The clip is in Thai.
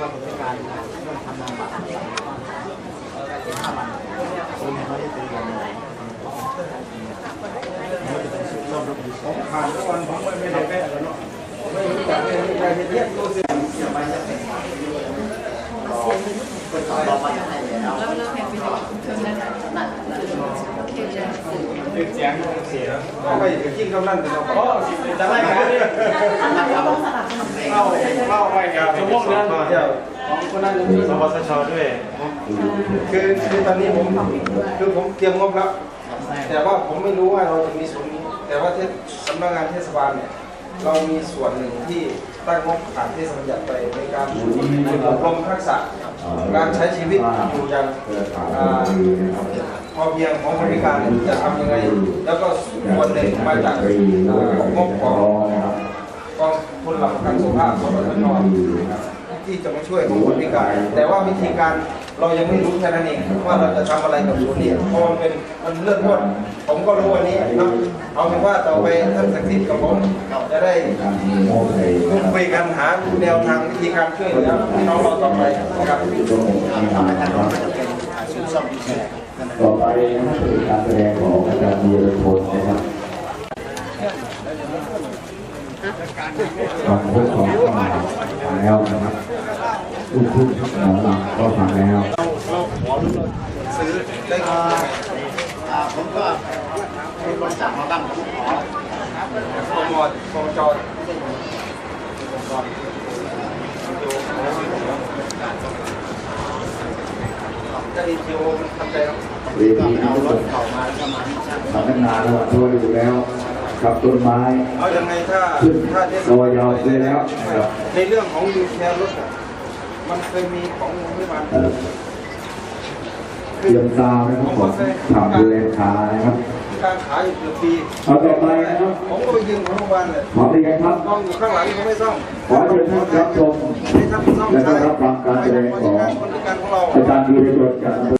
ว่าผมพิการเรื่องทำงานบัตรเออเจ็ดห้าวันผมไม่ได้ตีกันเลยผมผ่านทุกวันผมไม่ได้แม่แล้วเนาะไม่รู้จักไม่รู้ใครจะเรียกตัวเสียงเสียไปจะเป็นคนต่อรอมาให้แล้วแล้วเราเห็นวิดีโอเพิ่มได้ไหมโอเคจ้ะเป็นเสียงเสียก็ไปกินกำนันกันเนาะอ๋อจะไล่กันเนี่ยเข้า เข้าไปกับชั่วโมงนึงเดี๋ยของคนนั้นมีสปสชด้วย คือคือตอนนี้ผมคือผมเตรียมงบแล้ว แต่ว่าผมไม่รู้ว่าเราจะมีส่วนนี้ แต่ว่าเทศสำนักงานเทศบาลเนี่ยเรามีส่วนหนึ่งที่ตั้งงบผ่านเทศบัญญัติไปในการอบรมทักษะการใช้ชีวิตอยู่อย่างพอเพียงของคนพิการจะทำยังไง แล้วก็ส่วนหนึ่งมาจากงบของกองทุนหลักประกันสุข ภาพของประชาชนที่จะมาช่วยของคนพิการ แต่ว่าวิธีการเรายังไม่รู้แค่นั้นเองว่าเราจะทำอะไรกับศูนย์นี้เพราะมันเป็นมันเลื่อนต้นผมก็รู้วันนี้เนาะเอาเป็นว่าต่อไปท่านสักดิ์สิทธิ์กับผมจะได้พูดคุยกันหาแนวทางวิธีการช่วยเหลือพี่น้องเราต่อไปนะครับทำให้ท่านรองจะเป็นศูนย์ซ่อมดีแชร์นั่นแหละต่อไปนะครับเป็นการแสดงของอาจารย์มีรพลนะครับ ฟังเรื่องของเข้ามาฟังแล้วนะครับลูกทุ่งหมอลำก็ฟังแล้วซื้อได้อ่าอ่าผมก็มีคนสั่งมาบ้างผมขอโปรโมทโปรโมทจะดีทีโอมันทำใจแล้วเวทีนี้ก็เป็นเข้ามาแล้วก็มาที่ช่างสำนักงานระหว่างช่วยอยู่แล้ว กับต้นไม้เอายังไงถ้าขึ้นถ้าเทศตับาลวยาวไปแล้วนะครับในเรื่องของยูแคร์รถอะมันเคยมีของโรงพยาบาลเอ่อเตรียมตามนะครับผมถามดูแลขานะครับการขายอยู่เกือบปีเอาต่อไปนะครับผมก็ไปยืมของโรงพยาบาลเลยขอเรียนครับกล้องอยู่ข้างหลังเขาไม่ซ่อมขอเชิญท่านรับชมให้ท่านซ่อมและก็ใช้รับฟังการแสดงของคนพิการของเราอาจารย์วีรชนจาก